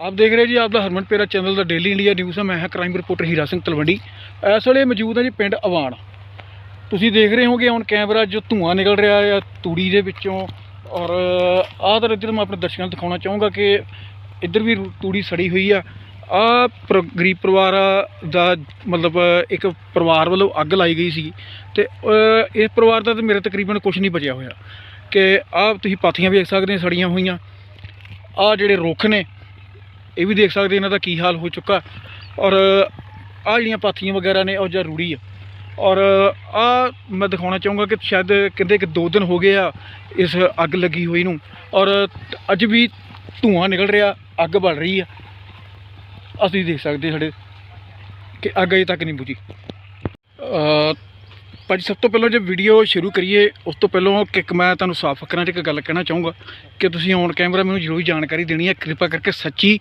ਆਪ ਦੇਖ ਰਹੇ ਜੀ, ਆਪ ਦਾ ਹਰਮਨ ਪੇਰਾ ਚੈਨਲ ਦਾ ਡੇਲੀ ਇੰਡੀਆ ਨਿਊਜ਼ ਹੈ। ਮੈਂ ਹਾਂ ਕ੍ਰਾਈਮ ਰਿਪੋਰਟਰ ਹੀਰਾ ਸਿੰਘ ਤਲਵੰਡੀ। ਇਸ ਵੇਲੇ ਮੌਜੂਦ ਹਾਂ ਜੀ ਪਿੰਡ ਅਵਾਨ ਤੁਸੀਂ ਦੇਖ ਰਹੇ ਹੋਗੇ ਔਨ ਕੈਮਰਾ ਜੋ ਧੂਆਂ ਨਿਕਲ ਰਿਹਾ ਹੈ, ਤੂੜੀ ਦੇ ਵਿੱਚੋਂ। ਔਰ, ਆਹ ਤਾਂ ਇੱਧਰ ਮੈਂ ਆਪਣੇ ਦਰਸ਼ਕਾਂ ਨੂੰ ਦਿਖਾਉਣਾ ਚਾਹੂੰਗਾ ਕਿ ਇੱਧਰ ਵੀ ਰੂ- ਤੂੜੀ ਸੜੀ ਹੋਈ ਆ। ਆ ਗਰੀਬ ਪਰਿਵਾਰ ਦਾ ਮਤਲਬ ਇੱਕ ਪਰਿਵਾਰ ਵੱਲੋਂ ਅੱਗ ਲਾਈ ਗਈ ਸੀ ਤੇ ਇਸ ਪਰਿਵਾਰ ਦਾ ਤਾਂ ਮੇਰੇ ਤਕਰੀਬਨ ਕੁਝ ਨਹੀਂ ਬਚਿਆ ਹੋਇਆ। ਕਿ ਆਹ ਤੁਸੀਂ ਪਾਥੀਆਂ ਵੇਖ ਸਕਦੇ ਹੋ, ਸੜੀਆਂ ਹੋਈਆਂ। ਆ ਜਿਹੜੇ ਰੁੱਖ ਨੇ ਇਹ ਵੀ ਦੇਖ ਸਕਦੇ ਇਹਨਾਂ ਦਾ ਕੀ ਹਾਲ ਹੋ ਚੁੱਕਾ। ਔਰ ਆ ਜਿਹੜੀਆਂ ਪਾਥੀਆਂ ਵਗੈਰਾ ਨੇ, ਉਹ ਜਾਂ ਰੂੜੀ ਆ। ਔਰ ਆ ਮੈਂ ਦਿਖਾਉਣਾ ਚਾਹੂੰਗਾ ਕਿ ਸ਼ਾਇਦ ਕਹਿੰਦੇ ਕਿ 2 ਦਿਨ ਹੋ ਗਏ ਆ ਇਸ ਅੱਗ ਲੱਗੀ ਹੋਈ ਨੂੰ। ਔਰ ਅੱਜ ਵੀ ਧੂਆਂ ਨਿਕਲ ਰਿਹਾ, ਅੱਗ ਬਲ ਰਹੀ ਆ। ਅਸੀਂ ਦੇਖ ਸਕਦੇ ਸਾਡੇ ਕਿ ਅੱਗ ਅਜੇ ਤੱਕ ਨਹੀਂ ਬੁਝੀ। ਭਾਜੀ ਸਭ ਤੋਂ ਪਹਿਲਾਂ ਜੇ ਵੀਡੀਓ ਸ਼ੁਰੂ ਕਰੀਏ ਉਸ ਤੋਂ ਪਹਿਲਾਂ ਕਿ ਇੱਕ ਮੈਂ ਤੁਹਾਨੂੰ ਸਾਫ਼ ਅੱਖਰਾਂ 'ਚ ਇੱਕ ਗੱਲ ਕਹਿਣਾ ਚਾਹੂੰਗਾ ਕਿ ਤੁਸੀਂ ਔਨ ਕੈਮਰਾ ਮੈਨੂੰ ਜ਼ਰੂਰ ਜਾਣਕਾਰੀ ਦੇਣੀ ਹੈ। ਕਿਰਪਾ ਕਰਕੇ ਸੱਚੀ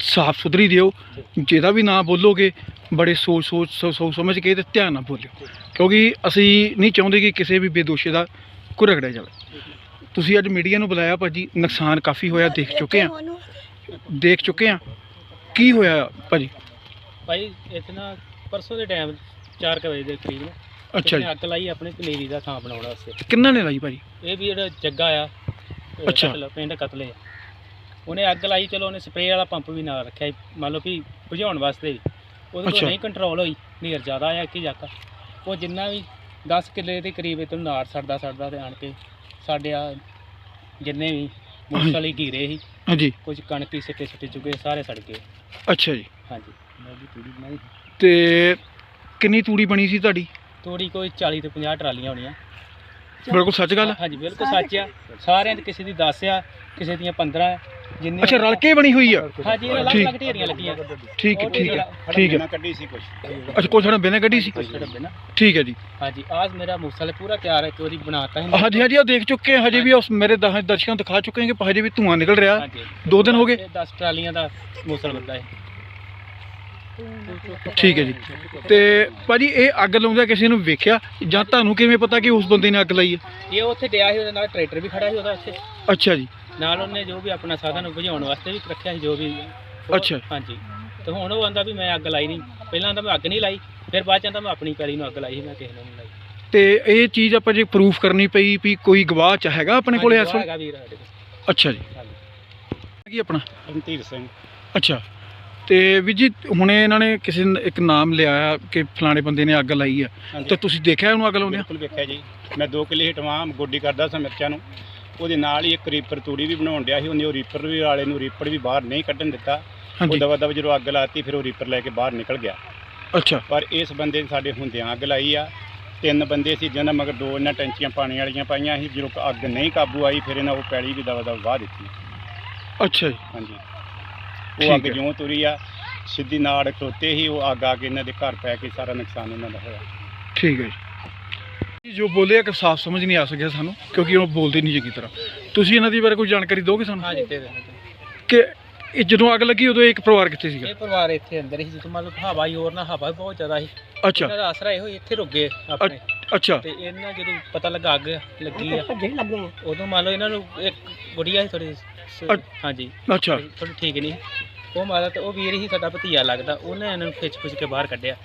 ਸਾਫ਼ ਸੁਥਰੀ ਦਿਓ। ਜਿਹਦਾ ਵੀ ਨਾ ਬੋਲੋਗੇ ਬੜੇ ਸੋਚ ਸੋਚ ਸੋ- ਸੋਚ ਸਮਝ ਕੇ ਤੇ ਧਿਆਨ ਨਾਲ ਬੋਲਿਓ। ਕਿਉਂਕਿ ਅਸੀਂ ਨਹੀਂ ਚਾਹੁੰਦੇ ਕਿ ਕਿਸੇ ਵੀ ਬੇਦੋਸ਼ੀ ਦਾ ਕੋਈ ਰਗੜਿਆ ਜਾਵੇ। ਤੁਸੀਂ ਅੱਜ ਮੀਡੀਆ ਨੂੰ ਬੁਲਾਇਆ ਭਾਜੀ ਨੁਕਸਾਨ ਕਾਫੀ ਹੋਇਆ ਦੇਖ ਚੁੱਕੇ ਆ ਦੇਖ ਚੁੱਕੇ ਆ ਕੀ ਹੋਇਆ ਭਾਜੀ? ਭਾਈ ਇੱਥੇ ਨਾ ਪਰਸੋਂ ਦੇ ਟਾਈਮ 4 ਵਜੇ ਦੇ ਕਰੀਬ ਅੱਛਾ ਇਹਨੇ ਜੀ। ਅੱਗ ਲਾਈ ਆਪਣੇ ਪਨੀਰੀ ਦਾ ਥਾਂ ਬਣਾਉਣ ਵਾਸਤੇ? ਕਿੰਨਾ ਨੇ ਲਾਈ ਭਾਜੀ? ਇਹ ਵੀ ਜਿਹੜਾ ਜੱਗਾ ਆ ਇਹ ਅੱਛਾ। ਕਤਲ- ਪਿੰਡ ਕਤਲੇ ਆ। ਉਹਨੇ ਅੱਗ ਲਾਈ ਚਲੋ ਉਹਨੇ ਸਪਰੇਅ ਵਾਲਾ ਪੰਪ ਵੀ ਨਾਲ ਰੱਖਿਆ ਸੀ, ਮੰਨ ਲਓ ਵੀ ਬੁਝਾਉਣ ਵਾਸਤੇ ਵੀ। ਉਹਦੇ ਅੱਛਾ। ਕੋਲ ਨਹੀਂ ਕੰਟਰੋਲ ਹੋਈ ਨੇਰ ਜ਼ਿਆਦਾ ਆਇਆ ਕਿ ਜਾਕਾ ਉਹ ਜਿੰਨਾ ਵੀ 10 ਕਿੱਲੇ ਦੇ ਕਰੀਬ ਇਤੋਂ ਨਾੜ ਸੜਦਾ ਸੜਦਾ ਤੇ ਆਣ ਕੇ ਸਾਡੇ ਆ ਜਿੰਨੇ ਵੀ ਮੂੰਗਫਲੀ ਘੀਰੇ ਸੀ ਹਾਂਜੀ। ਕੁਝ ਕਣਕ ਹੀ ਸਿੱਟੇ ਸਿੱਟੇ ਚੁੱਕੇ ਸਾਰੇ ਸੜ ਗਏ। ਅੱਛਾ ਜੀ। ਹਾਂਜੀ। ਮੈਂ ਵੀ ਤੂੜੀ ਬਣਾਈ। ਤੇ ਕਿੰਨੀ ਤੂੜੀ ਬਣੀ ਸੀ ਤੁਹਾਡੀ? ਤੋੜੀ ਕੋਈ 40 ਤੋਂ 50 ਟਰਾਲੀਆਂ ਹੋਣੀਆਂ। ਬਿਲਕੁਲ ਸੱਚ ਗੱਲ? ਹਾਂਜੀ ਬਿਲਕੁਲ ਸੱਚ ਆ। ਸਾਰਿਆਂ ਦੇ ਕਿਸੇ ਦੀ 10 ਆ ਕਿਸੇ ਦੀਆਂ 15 ਆ ਜਿੰਨੇ ਅੱਛਾ ਰਲ ਕੇ ਬਣੀ ਹੋਈ ਆ? ਹਾਂਜੀ ਇਹ ਅਲੱਗ ਢੇਰੀਆਂ ਲੱਗੀਆਂ। ਠੀਕ ਹੈ ਠੀਕ ਹੈ ਠੀਕ ਹੈ। ਕੱਢੀ ਸੀ ਕੁਝ ਅੱਛਾ ਕੋਈ ਸਾਡਾ ਬਿਨਾਂ ਗੱਡੀ ਸੀ? ਠੀਕ ਹੈ ਜੀ। ਹਾਂਜੀ ਆਜ ਮੇਰਾ ਮੂਸਲ ਪੂਰਾ ਤਿਆਰ ਹੈ ਵਾਰੀ ਬਣਾਤਾ ਹੈ ਹਾਂਜੀ ਹਾਂਜੀ ਉਹ ਦੇਖ ਚੁੱਕੇ ਆ ਹਜੇ ਵੀ ਉਸ ਮੇਰੇ ਦਹ ਦਰਸ਼ਕਾਂ ਨੂੰ ਦਿਖਾ ਚੁੱਕੇ ਹਾਂ ਕਿ ਹਜੇ ਵੀ ਧੂਆਂ ਨਿਕਲ ਰਿਹਾ। ਹਾਂਜੀ। ਦੋ ਦਿਨ ਹੋ ਗਏ। 10 ਟਰਾਲੀਆਂ ਦਾ ਮੂਸਲ ਬੰਦਾ ਹੈ ਠੀਕ ਹੈ ਜੀ। ਤੇ ਭਾਜੀ ਇਹ ਅੱਗ ਲਾਉਂਦਾ ਕਿਸੇ ਨੂੰ ਵੇਖਿਆ? ਜਾਂ ਤੁਹਾਨੂੰ ਕਿਵੇਂ ਪਤਾ ਕਿ ਉਸ ਬੰਦੇ ਨੇ ਅੱਗ ਲਾਈ ਹੈ? ਇਹ ਉੱਥੇ ਡਿਆ ਸੀ ਉਹਦੇ ਨਾਲ ਟਰੈਕਟਰ ਵੀ ਖੜਾ ਸੀ ਉਹਦਾ ਉੱਥੇ। ਅੱਛਾ ਜੀ। ਨਾਲ ਉਹਨੇ ਜੋ ਵੀ ਆਪਣਾ ਸਾਧਨ ਬੁਝਾਉਣ ਵਾਸਤੇ ਵੀ ਰੱਖਿਆ ਸੀ ਜੋ ਵੀ ਉਹ- ਅੱਛਾ। ਹਾਂਜੀ। ਤੇ ਹੁਣ ਉਹ ਆਂਦਾ ਵੀ ਮੈਂ ਅੱਗ ਲਾਈ ਨਹੀਂ। ਪਹਿਲਾਂ ਤਾਂ ਮੈਂ ਅੱਗ ਨਹੀਂ ਲਾਈ ਫਿਰ ਬਾਅਦ ਚ ਆਂਦਾ ਮੈਂ ਆਪਣੀ ਪੈਲੀ ਨੂੰ ਅੱਗ ਲਾਈ ਸੀ ਮੈਂ ਕਿਸੇ ਨੂੰ ਨਹੀਂ ਲਾਈ। ਤੇ ਇਹ ਚੀਜ਼ ਆਪਾਂ ਜੇ ਪ੍ਰੂਫ ਕਰਨੀ ਪਈ ਵੀ ਕੋਈ ਗਵਾਹ ਚ ਹੈਗਾ ਆਪਣੇ ਕੋਲੇ ਹਾਂਜੀ, ਇਸ ਗਵਾਹ ਵੇਲੇ? ਹੈਗਾ ਵੀਰ ਸਾਡੇ ਕੋਲ। ਅੱਛਾ ਜੀ। ਹਾਂਜੀ। ਕੀ ਆਪਣਾ? ਰਣਧੀਰ ਸਿੰਘ। ਅੱਛਾ। ਤੇ ਵੀ ਜੀ ਹੁਣੇ ਇਹਨਾਂ ਨੇ ਕਿਸੇ ਨੇ ਇੱਕ ਨਾਮ ਲਿਆ ਆ ਕਿ ਫਲਾਣੇ ਬੰਦੇ ਨੇ ਅੱਗ ਲਾਈ ਆ। ਤੇ ਤੁਸੀਂ ਦੇਖਿਆ ਉਹਨੂੰ ਅੱਗ ਲਾਉਂਦਿਆਂ? ਬਿਲਕੁਲ ਵੇਖਿਆ ਜੀ। ਮੈਂ 2 ਕਿੱਲੇ ਹਟਵਾਂ ਗੋਡੀ ਕਰਦਾ ਸਾਂ ਮਿਰਚਾਂ ਨੂੰ। ਉਹਦੇ ਨਾਲ ਹੀ ਇੱਕ ਰੀਪਰ ਤੂੜੀ ਵੀ ਬਣਾਉਣ ਡਿਆ ਸੀ। ਉਹਨੇ ਉਹ ਰੀਪਰ ਵੀ ਵਾਲੇ ਨੂੰ ਰੀਪਰ ਵੀ ਬਾਹਰ ਨਹੀਂ ਕੱਢਣ ਦਿੱਤਾ। ਉਹ ਹਾਂਜੀ। ਦਵਾ ਦਵਾ ਜਦੋਂ ਅੱਗ ਲਾਤੀ ਫਿਰ ਉਹ ਰੀਪਰ ਲੈ ਕੇ ਬਾਹਰ ਨਿਕਲ ਗਿਆ। ਅੱਛਾ। ਪਰ ਇਸ ਬੰਦੇ ਨੇ ਸਾਡੇ ਹੁੰਦਿਆਂ ਅੱਗ ਲਾਈ ਆ। ਤਿੰਨ ਬੰਦੇ ਸੀ ਜਿਹਨਾਂ ਮਗਰ ਦੋ ਇਹਨਾਂ ਟੈਂਕੀਆਂ ਪਾਣੀ ਵਾਲੀਆਂ ਪਾਈਆਂ ਸੀ। ਜਦੋਂ ਅੱਗ ਨਹੀਂ ਕਾਬੂ ਆਈ ਫਿਰ ਇਹਨਾਂ ਉਹ ਪੈਲੀ ਵੀ ਦਵਾ ਦਵਾ ਵਾਹ ਦਿੱਤੀ। ਅੱਛਾ ਜੀ। ਹਾਂਜੀ। ਉਹ ਅੱਗ ਹੈ। ਜਿਉਂ ਤੁਰੀ ਆ ਸਿੱਧੀ ਨਾੜ ਖਲੋਤੇ ਹੀ ਉਹ ਅੱਗ ਆ ਕੇ ਇਹਨਾਂ ਦੇ ਘਰ ਪੈ ਕੇ ਸਾਰਾ ਨੁਕਸਾਨ ਇਹਨਾਂ ਦਾ ਹੋਇਆ। ਠੀਕ ਹੈ ਜੀ। ਜੋ ਬੋਲਿਆ ਕਿ ਸਾਫ਼ ਸਮਝ ਨਹੀਂ ਆ ਸਕਿਆ ਸਾਨੂੰ ਕਿਉਂਕਿ ਉਹ ਬੋਲਦੇ ਨਹੀਂ ਚੰਗੀ ਤਰ੍ਹਾਂ। ਤੁਸੀਂ ਇਹਨਾਂ ਦੀ ਬਾਰੇ ਕੋਈ ਜਾਣਕਾਰੀ ਦਿਓਗੇ ਸਾਨੂੰ? ਹਾਂਜੀ ਦੇ ਦੇ ਕਿ ਇਹ ਜਦੋਂ ਅੱਗ ਲੱਗੀ ਉਦੋਂ ਇੱਕ ਪਰਿਵਾਰ ਕਿੱਥੇ ਸੀਗਾ? ਇਹ ਪਰਿਵਾਰ ਇੱਥੇ ਅੰਦਰ ਹੀ ਸੀ ਜਿੱਥੇ ਮੰਨ ਲਓ ਹਵਾ ਹੀ ਹੋਰ ਨਾ ਹਵਾ ਬਹੁਤ ਜ਼ਿਆਦਾ ਸੀ। ਅੱਛਾ। ਇਹਨਾਂ ਦਾ ਆਸਰਾ ਇਹੋ ਹੀ ਇੱਥੇ ਰੁਕ ਗਏ ਆਪਣੇ। ਅੱਛਾ। ਤੇ ਇਹਨਾਂ ਜਦੋਂ ਪਤਾ ਲੱਗਾ ਅੱਗ ਲੱਗੀ ਆ ਉਦੋਂ ਮੰਨ ਲਓ ਇਹਨਾਂ ਨੂੰ ਇੱਕ ਗੁੜੀਆ ਸੀ ਥੋੜੀ ਅੱਛ- ਹਾਂਜੀ। ਅੱਛਾ। ਥੋੜੀ ਠੀਕ ਨਹੀਂ ਉਹ ਮਾਤਾ ਤੇ ਉਹ ਵੀਰ ਹੀ ਸਾਡਾ ਭਤੀਆ ਲੱਗਦਾ ਉਹਨੇ ਇਹਨਾਂ ਨੂੰ ਖਿੱਚ ਖੁੱਚ ਕੇ ਬਾਹਰ ਕੱਢਿਆ।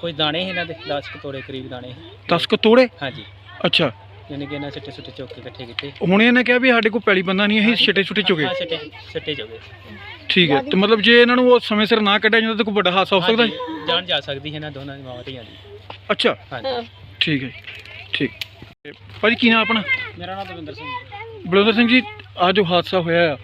ਕੋਈ ਦਾਣੇ ਸੀ ਇਹਨਾਂ ਦੇ 10 ਕੁ ਤੋੜੇ ਕਰੀਬ ਦਾਣੇ ਸੀ। 10 ਕੁ ਤੋੜੇ ਹਾਂਜੀ। ਅੱਛਾ। ਯਾਨੀ ਕਿ ਇਹਨਾਂ ਸਿੱਟੇ ਸੁੱਟੇ ਚੁੱਕ ਕੇ ਇਕੱਠੇ ਕੀਤੇ। ਹੁਣ ਇਹਨੇ ਕਿਹਾ ਵੀ ਸਾਡੇ ਕੋਲ ਪੈਲੀ ਬੰਦਾ ਨਹੀਂ ਅਸੀਂ ਛਿੱਟੇ ਛੁੱਟੇ ਚੁਗੇ ਹਾਂ ਸਿੱਟੇ ਸਿੱਟੇ ਚੁਗੇ ਠੀਕ ਹੈ ਤੇ ਮਤਲਬ ਜੇ ਇਹਨਾਂ ਨੂੰ ਉਹ ਸਮੇਂ ਸਿਰ ਨਾ ਕੱਢਿਆ ਜਾਂਦਾ ਤਾਂ ਕੋਈ ਵੱਡਾ ਹਾਦਸਾ ਹੋ ਸਕਦਾ ਜੀ ਹਾਂਜੀ, ਜਾਨ ਜਾ ਸਕਦੀ ਹੈ ਇਹਨਾਂ ਦੋਨਾਂ ਦੀ ਮਾਵਾਂ ਧੀਆਂ ਦੀ। ਅੱਛਾ। ਹਾਂਜੀ। ਠੀਕ ਹੈ ਜੀ ਠੀਕ। ਭਾਜੀ ਕੀ ਨਾਮ ਆਪਣਾ? ਮੇਰਾ ਨਾਮ ਦਵਿੰਦਰ ਸਿੰਘ ਬਲਵਿੰਦਰ ਸਿੰਘ ਜੀ ਆ ਜੋ ਹਾਦਸਾ ਹੋਇਆ ਆ।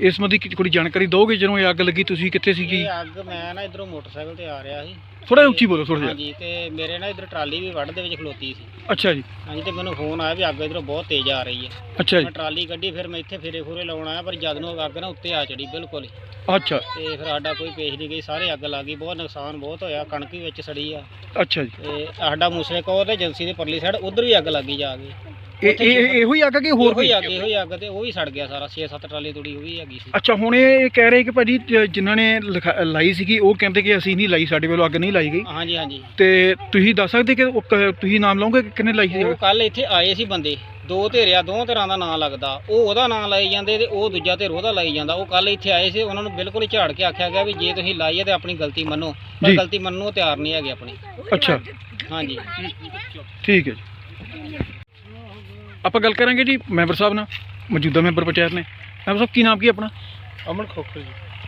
ਇਸ ਸੰਬੰਧੀ ਕੀ- ਕੋਈ ਜਾਣਕਾਰੀ ਦਿਓਗੇ ਜਦੋਂ ਇਹ ਅੱਗ ਲੱਗੀ? ਤੁਸੀਂ ਕਿੱਥੇ ਸੀਗੀ? ਇਹ ਅੱਗ ਮੈਂ ਨਾ ਇਧਰੋਂ ਮੋਟਰਸਾਈਕਲ ਤੇ ਆ ਰਿਹਾ ਸੀ। ਥੋੜਾ ਉੱਚੀ ਬੋਲੋ ਥੋੜਾ ਜਿਹਾ। ਹਾਂਜੀ ਤੇ ਮੇਰੇ ਨਾ ਇਧਰ ਟਰਾਲੀ ਵੀ ਵੱਢ ਦੇ ਵਿੱਚ ਖਲੋਤੀ ਸੀ। ਅੱਛਾ ਜੀ। ਹਾਂਜੀ ਤੇ ਮੈਨੂੰ ਫੋਨ ਆਇਆ ਵੀ ਅੱਗ ਇਧਰੋਂ ਬਹੁਤ ਤੇਜ਼ ਆ ਰਹੀ ਹੈ। ਅੱਛਾ ਜੀ। ਮੈਂ ਟਰਾਲੀ ਕੱਢੀ ਫਿਰ ਮੈਂ ਇੱਥੇ ਫੇਰੇ ਫੂਰੇ ਲਾਉਣ ਆਇਆ ਪਰ ਜਦ ਨੂੰ ਅੱਗ ਨਾ ਉੱਤੇ ਆ ਚੜੀ ਬਿਲਕੁਲ ਹੀ। ਅੱਛਾ। ਤੇ ਫਿਰ ਸਾਡਾ ਕੋਈ ਪੇਸ਼ ਨਹੀਂ ਗਈ ਸਾਰੇ ਅੱਗ ਲੱਗ ਗਈ ਬਹੁਤ ਨੁਕਸਾਨ ਬਹੁਤ ਹੋਇਆ ਕਣਕ ਵੀ ਵਿੱਚ ਸੜੀ ਆ। ਅੱਛਾ ਜੀ। ਤੇ ਸਾਡਾ ਮੂਸਲੇ ਕੋਲ ਤੇ ਏਜੰਸੀ ਦੇ ਪਰਲੀ ਸਾਈਡ ਉਧਰ ਵੀ ਅੱਗ ਲੱਗੀ ਜਾ ਕੇ। ਇਹ ਇਹ ਇਹੋ ਹੀ ਅੱਗ ਕਿ ਹੋਰ ਕੋਈ? ਅੱਗ ਇਹੋ ਹੀ ਅੱਗ ਤੇ ਉਹ ਵੀ ਸੜ ਗਿਆ ਸਾਰਾ 6-7 ਟਰਾਲੀ ਤੂੜੀ ਉਹ ਵੀ ਹੈਗੀ ਸੀ। ਅੱਛਾ ਹੁਣ ਇਹ ਕਹਿ ਰਹੇ ਕਿ ਭਾਜੀ ਜ- ਜਿਨ੍ਹਾਂ ਨੇ ਲਿਖਾ- ਲਾਈ ਸੀਗੀ ਉਹ ਕਹਿੰਦੇ ਕਿ ਅਸੀਂ ਨਹੀਂ ਲਾਈ ਸਾਡੇ ਵੱਲੋਂ ਅੱਗ ਨਹੀਂ ਲਾਈ ਗਈ। ਹਾਂਜੀ ਹਾਂਜੀ। ਤੇ ਤੁਸੀਂ ਦੱਸ ਸਕਦੇ ਕਿ ਉਹ ਕ- ਤੁਸੀਂ ਨਾਮ ਲਓਗੇ ਕਿ ਕਿੰਨੇ ਲਾਈ ਸੀ? ਉਹ ਕੱਲ ਇੱਥੇ ਆਏ ਸੀ ਬੰਦੇ ਦੋ ਧਿਰਿਆ ਦੋ ਧਿਰਾਂ ਦਾ ਨਾਂ ਲੱਗਦਾ। ਉਹ ਉਹਦਾ ਨਾਂ ਲਾਈ ਜਾਂਦੇ ਤੇ ਉਹ ਦੂਜਾ ਧਿਰ ਉਹਦਾ ਲਾਈ ਜਾਂਦਾ। ਉਹ ਕੱਲ ਇੱਥੇ ਆਏ ਸੀ ਉਹਨਾਂ ਨੂੰ ਬਿਲਕੁਲ ਹੀ ਝਾੜ ਕੇ ਆਖਿਆ ਗਿਆ ਵੀ ਜੇ ਤੁਸੀਂ ਲਾਈ ਹੈ ਤੇ ਆਪਣੀ ਗਲਤੀ ਮੰਨੋ। ਪਰ ਜੀ। ਗਲਤੀ ਮੰਨਣ ਨੂੰ ਤਿਆਰ ਨਹੀਂ ਹੈਗੇ ਆਪਣੀ। ਅੱਛਾ। ਹਾਂਜੀ। ਠੀਕ ਹੈ ਜੀ। ਆਪਾਂ ਗੱਲ ਕਰਾਂਗੇ ਜੀ ਮੈਂਬਰ ਸਾਹਿਬ ਨਾਲ ਮੌਜੂਦਾ ਮੈਂਬਰ ਪੰਚਾਇਤ ਨੇ। ਮੈਂਬਰ ਸਾਹਿਬ ਕੀ ਨਾਮ ਕੀ ਆਪਣਾ? ਅਮਨ ਖੋਖਰ ਜੀ।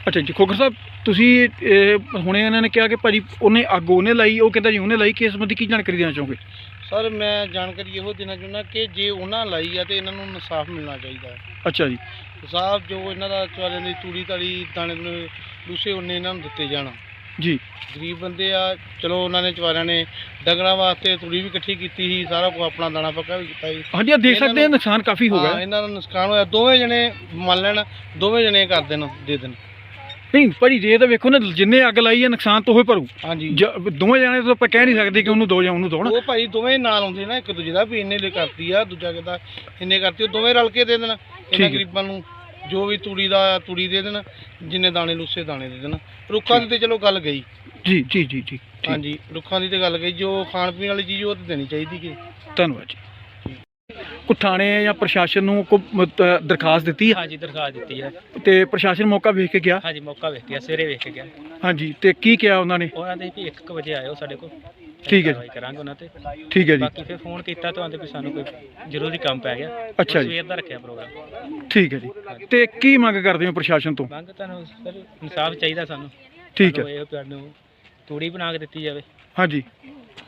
ਅੱਛਾ ਜੀ ਖੋਖਰ ਸਾਹਿਬ ਤੁਸੀਂ ਇਹ, ਹੁਣੇ ਇਹਨਾਂ ਨੇ ਕਿਹਾ ਕਿ ਭਾਜੀ ਉਹਨੇ ਅੱਗ ਉਹਨੇ ਲਾਈ ਉਹ ਕਹਿੰਦਾ ਜੀ ਉਹਨੇ ਲਾਈ ਕਿਸ ਸੰਬੰਧੀ ਕੀ ਜਾਣਕਾਰੀ ਦੇਣਾ ਚਾਹੋਗੇ? ਸਰ ਮੈਂ ਜਾਣਕਾਰੀ ਇਹੋ ਦੇਣਾ ਚਾਹੁੰਦਾ ਕਿ ਜੇ ਉਹਨਾਂ ਲਾਈ ਆ ਤੇ ਇਹਨਾਂ ਨੂੰ ਇਨਸਾਫ ਮਿਲਣਾ ਚਾਹੀਦਾ ਹੈ। ਅੱਛਾ ਜੀ। ਇਨਸਾਫ ਜੋ ਇਹਨਾਂ ਦਾ ਚਾਲਿਆਂ ਦੀ ਤੂੜੀ ਤਾੜੀ ਦਾਣੇ ਦੂਣੇ ਦੂਸਰੇ ਉਹਨੇ ਇਹਨਾਂ ਨੂੰ ਦਿੱਤੇ ਜਾਣ। ਜੀ। ਗਰੀਬ ਬੰਦੇ ਆ ਚਲੋ ਉਹਨਾਂ ਨੇ ਚਵਾਰਿਆਂ ਨੇ ਡੰਗਰਾਂ ਵਾਸਤੇ ਤੂੜੀ ਵੀ ਇਕੱਠੀ ਕੀਤੀ ਸੀ ਸਾਰਾ ਕੁਝ ਆਪਣਾ ਦਾਣਾ ਪੱਕਾ ਵੀ ਕੀਤਾ ਸੀ। ਹਾਂਜੀ ਆ ਦੇਖ ਇਹਨਾਂ ਸਕਦੇ ਆ ਨੂੰ- ਨੁਕਸਾਨ ਕਾਫੀ ਹੋ ਹਾਂ, ਗਿਆ ਇਹਨਾਂ ਦਾ ਨੁਕਸਾਨ ਹੋਇਆ ਦੋਵੇਂ ਜਣੇ ਮੰਨ ਲੈਣ ਦੋਵੇਂ ਜਣੇ ਕਰ ਦੇਣ ਦੇ ਦੇਣ। ਨਹੀਂ ਭਾਜੀ ਜੇ ਤਾਂ ਵੇਖੋ ਨਾ ਜਿੰਨੇ ਅੱਗ ਲਾਈ ਹੈ ਨੁਕਸਾਨ ਤਾਂ ਉਹ ਭਰੂ। ਹਾਂਜੀ। ਜ- ਦੋਵੇਂ ਜਾਣੇ ਤਾਂ ਆਪਾਂ ਕਹਿ ਨਹੀਂ ਸਕਦੇ ਕਿ ਉਹਨੂੰ ਦੋ ਜਾਂ ਉਹਨੂੰ ਦੋ ਨਾ ਉਹ ਭਾਈ ਦੋਵੇਂ ਨਾਲ ਆਉਂਦੇ ਨਾ ਇੱਕ ਦੂਜੇ ਦਾ ਵੀ ਇੰਨੇ ਲਈ ਕਰਤੀ ਆ ਦੂਜਾ ਕਹਿੰਦਾ ਇੰਨੇ ਕਰਤੀ ਉਹ ਦੋਵੇਂ ਰਲ ਕੇ ਦੇ ਦੇਣ ਠੀਕ ਇਹਨਾਂ ਹੈ। ਗਰੀਬਾਂ ਨੂੰ। ਜੋ ਵੀ ਤੂੜੀ ਦਾ ਤੂੜੀ ਦੇ ਦੇਣ ਜਿੰਨੇ ਦਾਣੇ ਲੂਸੇ ਦਾਣੇ ਦੇ ਦੇਣ। ਰੁੱਖਾਂ ਦੀ ਤੇ ਚਲੋ ਗੱਲ ਗਈ। ਜੀ ਜੀ ਜੀ ਜੀ ਠੀਕ। ਹਾਂਜੀ ਰੁੱਖਾਂ ਦੀ ਤੇ ਗੱਲ ਗਈ। ਜੋ ਖਾਣ ਪੀਣ ਵਾਲੀ ਚੀਜ਼ ਉਹ ਤੇ ਦੇਣੀ ਚਾਹੀਦੀ ਕਿ ਧੰਨਵਾਦ ਜੀ। ਕੋ ਥਾਣੇ ਜਾਂ ਪ੍ਰਸ਼ਾਸਨ ਨੂੰ ਕੋ ਦਰਖਾਸਤ ਦਿੱਤੀ ਹੈ? ਹਾਂਜੀ ਦਰਖਾਸਤ ਦਿੱਤੀ ਹੈ। ਤੇ ਪ੍ਰਸ਼ਾਸਨ ਮੌਕਾ ਵੇਖ ਕੇ ਗਿਆ? ਹਾਂਜੀ ਮੌਕਾ ਵੇਖ ਗਿਆ ਸਵੇਰੇ ਵੇਖ ਕੇ ਗਿਆ। ਹਾਂਜੀ ਤੇ ਕੀ ਕਿਹਾ ਉਹਨਾਂ ਨੇ? ਉਹਨਾਂ ਦੇ ਵੀ 1 ਵਜੇ ਆਇਓ ਸਾਡੇ ਕੋਲ। ਠੀਕ ਹੈ ਜੀ। ਕਾਰਵਾਈ ਕਰਾਂਗੇ ਉਹਨਾਂ ਤੇ। ਠੀਕ ਹੈ ਜੀ। ਬਾਕੀ ਫਿਰ ਫੋਨ ਕੀਤਾ ਤਾਂ ਆਂਦੇ ਵੀ ਸਾਨੂੰ ਕੋਈ ਜ਼ਰੂਰੀ ਕੰਮ ਪੈ ਗਿਆ। ਅੱਛਾ ਜੀ। ਸਵੇਰ ਦਾ ਰੱਖਿਆ ਪ੍ਰੋਗਰਾਮ। ਠੀਕ ਹੈ ਜੀ। ਤੇ ਕੀ ਮੰਗ ਕਰਦੇ ਹੋ ਪ੍ਰਸ਼ਾਸਨ ਤੋਂ? ਮੰਗ ਤੁਹਾਨੂੰ ਸਰ ਇਨਸਾਫ ਚਾਹੀਦਾ ਸਾਨੂੰ। ਠੀਕ ਹੈ। ਇਹ ਤੁਹਾਨੂੰ ਤੂੜੀ ਬਣਾ ਕੇ ਦਿੱਤੀ ਜਾਵੇ। ਹਾਂਜੀ।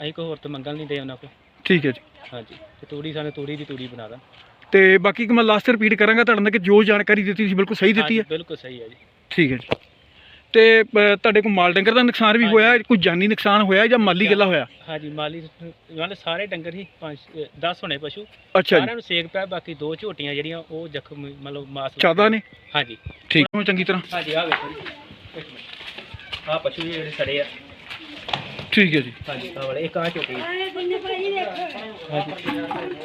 ਅਸੀਂ ਕੋਈ ਹੋਰ ਤੋਂ ਮੰਗਣ ਨਹੀਂ ਦੇ ਉਹਨਾਂ ਕੋਲ। ਠੀਕ ਹੈ ਜੀ। ਹਾਂਜੀ। ਤੇ ਤੂੜੀ ਸਾਨੂੰ ਤੂੜੀ ਦੀ ਤੂੜੀ ਬਣਾ ਦਾਂ। ਤੇ ਬਾਕੀ ਕਿ ਮੈਂ ਲਾਸਟ ਰਿਪੀਟ ਕਰਾਂਗਾ ਤੁਹਾਡੇ ਨਾਲ ਕਿ ਜੋ ਜਾਣਕਾਰੀ ਦਿੱਤੀ ਸੀ ਬਿਲਕੁਲ ਸਹੀ ਦਿੱਤੀ ਹੈ। ਬਿਲਕੁਲ ਸਹੀ ਹੈ ਜੀ। ਠੀਕ ਹੈ ਜੀ। ਤੇ ਅ, ਤੁਹਾਡੇ ਕੋਲ ਮਾਲ ਡੰਗਰ ਦਾ ਨੁਕਸਾਨ ਵੀ ਹੋਇਆ ਕੋਈ ਜਾਨੀ ਨੁਕਸਾਨ ਹੋਇਆ ਜਾਂ ਮਾਲੀ ਗੱਲਾ ਹੋਇਆ? ਹਾਂਜੀ ਮਾਲੀ ਮਤਲਬ ਸਾਰੇ ਡੰਗਰ ਹੀ 5 10 ਹੋਣੇ ਪਸ਼ੂ। ਅੱਛਾ ਜੀ। ਸਾਰਿਆਂ ਨੂੰ ਸੇਕ ਪਿਆ ਬਾਕੀ ਦੋ ਝੋਟੀਆਂ ਜਿਹੜੀਆਂ ਉਹ ਜ਼ਖਮ ਮਤਲਬ ਮਾਸ ਚਾਦਾ ਨੇ? ਹਾਂਜੀ। ਠੀਕ। ਹੈ ਚੰਗੀ ਤਰ੍ਹਾਂ। ਹਾਂਜੀ ਆ ਵੇਖੋ ਜੀ। ਇੱਕ ਮਿੰਟ। ਆਹ ਪਸ਼ੂ ਜਿਹੜੇ ਸੜੇ ਆ। ਠੀਕ ਹੈ ਜੀ। ਹਾਂਜੀ ਆ ਵਾਲੇ ਇੱਕ ਆ ਝੋਟੀ। ਹਾਂਜੀ।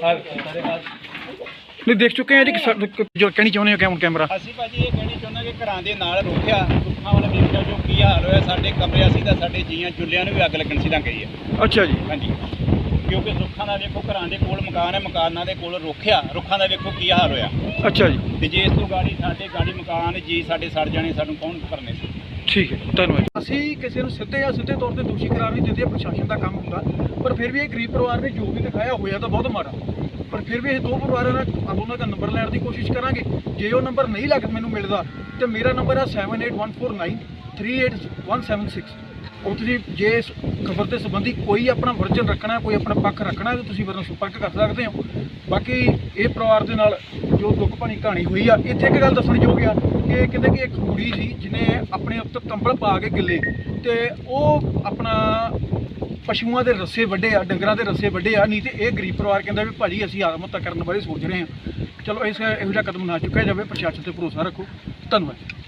ਆ ਵੇਖੋ ਸਾਰੇ ਆ ਨਹੀਂ ਦੇਖ ਚੁੱਕੇ ਹਾਂ ਜੀ ਕਿ ਸਾ- ਕਿ ਜੋ ਕਹਿਣੀ ਚਾਹੁੰਦੇ ਹੋ ਕੈਮ ਕੈਮਰਾ ਅਸੀਂ ਭਾਜੀ ਇਹ ਕਹਿਣੀ ਚਾਹੁੰਦਾ ਕਿ ਘਰਾਂ ਦੇ ਨਾਲ ਰੋਕਿਆ। ਰੁੱਖਾਂ ਵਾਲਾ ਵੇਖਿਆ ਜੋ ਕੀ ਹਾਲ ਹੋਇਆ ਸਾਡੇ ਕਮਰੇ ਅਸੀਂ ਤਾਂ ਸਾਡੇ ਜੀਆਂ ਚੁੱਲ੍ਹਿਆਂ ਨੂੰ ਵੀ ਅੱਗ ਲੱਗਣ ਸੀ ਤਾਂ ਗਈ ਹੈ ਅੱਛਾ ਜੀ। ਹਾਂਜੀ। ਕਿਉਂਕਿ ਰੁੱਖਾਂ ਦਾ ਵੇਖੋ ਘਰਾਂ ਦੇ ਕੋਲ ਮਕਾਨ ਹੈ ਮਕਾਨਾਂ ਦੇ ਕੋਲ ਰੁੱਖਿਆ ਰੁੱਖਾਂ ਦਾ ਵੇਖੋ ਕੀ ਹਾਲ ਹੋਇਆ। ਅੱਛਾ ਜੀ। ਤੇ ਜੇ ਇਸ ਤੋਂ ਗਾੜੀ ਸਾਡੇ ਗਾੜੀ ਮਕਾਨ ਜੀ ਸਾਡੇ ਸੜ ਜਾਣੇ ਸਾਨੂੰ ਕੌਣ ਭਰਨੇ ਸੀ? ਠੀਕ ਹੈ ਧੰਨਵਾਦ ਅਸੀਂ ਕਿਸੇ ਨੂੰ ਸਿੱਧੇ ਜਾਂ ਸਿੱਧੇ ਤੌਰ ਤੇ ਦੋਸ਼ੀ ਕਰਾਰ ਨਹੀਂ ਦਿੰਦੇ ਇਹ ਪ੍ਰਸ਼ਾਸਨ ਦਾ ਕੰਮ ਹੁੰਦਾ। ਪਰ ਫਿਰ ਵੀ ਇਹ ਗਰੀਬ ਪਰਿਵਾਰ ਨੇ ਜੋ ਵੀ ਦਿਖਾਇਆ ਹੋਇਆ ਤਾਂ ਬਹੁਤ ਮਾੜਾ। ਪਰ ਫਿਰ ਵੀ ਇਹ ਦੋ ਪਰਿਵਾਰਾਂ ਨਾਲ ਆਪਾਂ ਉਹਨਾਂ ਦਾ ਨੰਬਰ ਲੈਣ ਦੀ ਕੋਸ਼ਿਸ਼ ਕਰਾਂਗੇ। ਜੇ ਉਹ ਨੰਬਰ ਨਹੀਂ ਲੱਗ ਮੈਨੂੰ ਮਿਲਦਾ, ਤੇ ਮੇਰਾ ਨੰਬਰ ਹੈ 7814938176 ਉਹ ਤੁਸੀਂ ਜੇ ਇਸ ਖਬਰ ਦੇ ਸੰਬੰਧੀ ਕੋਈ ਆਪਣਾ ਵਰਜਨ ਰੱਖਣਾ, ਕੋਈ ਆਪਣਾ ਪੱਖ ਰੱਖਣਾ, ਤਾਂ ਤੁਸੀਂ ਮੇਰੇ ਨਾਲ ਸੰਪਰਕ ਕਰ ਸਕਦੇ ਹੋ। ਬਾਕੀ ਇਹ ਪਰਿਵਾਰ ਦੇ ਨਾਲ ਜੋ ਦੁੱਖ ਭਰੀ ਕਹਾਣੀ ਹੋਈ ਆ, ਇੱਥੇ ਇੱਕ ਗੱਲ ਦੱਸਣ ਯੋਗ ਆ ਕਿ ਕਹਿੰਦੇ ਕਿ ਇੱਕ ਕੁੜੀ ਸੀ ਜਿਹਨੇ ਆਪਣੇ ਉੱਤੇ ਕੰਬਲ ਪਾ ਕੇ ਗਿੱਲੇ, ਤੇ ਉਹ ਆਪਣਾ ਪਸ਼ੂਆਂ ਦੇ ਰੱਸੇ ਵੱਡੇ ਆ, ਡੰਗਰਾਂ ਦੇ ਰੱਸੇ ਵੱਡੇ ਆ, ਨਹੀਂ ਤੇ ਇਹ ਗਰੀਬ ਪਰਿਵਾਰ ਕਹਿੰਦਾ ਵੀ ਭਾਜੀ ਅਸੀਂ ਆਤਮ ਹੱਤਿਆ ਕਰਨ ਬਾਰੇ ਸੋਚ ਰਹੇ ਹਾਂ। ਚਲੋ ਇਸ ਇਹੋ ਜਿਹਾ ਕਦਮ ਨਾ ਚੁੱਕਿਆ ਜਾਵੇ, ਪ੍ਰਸ਼ਾਸਨ ਤੇ ਭਰੋਸਾ ਰੱਖੋ। ਧੰਨਵਾਦ।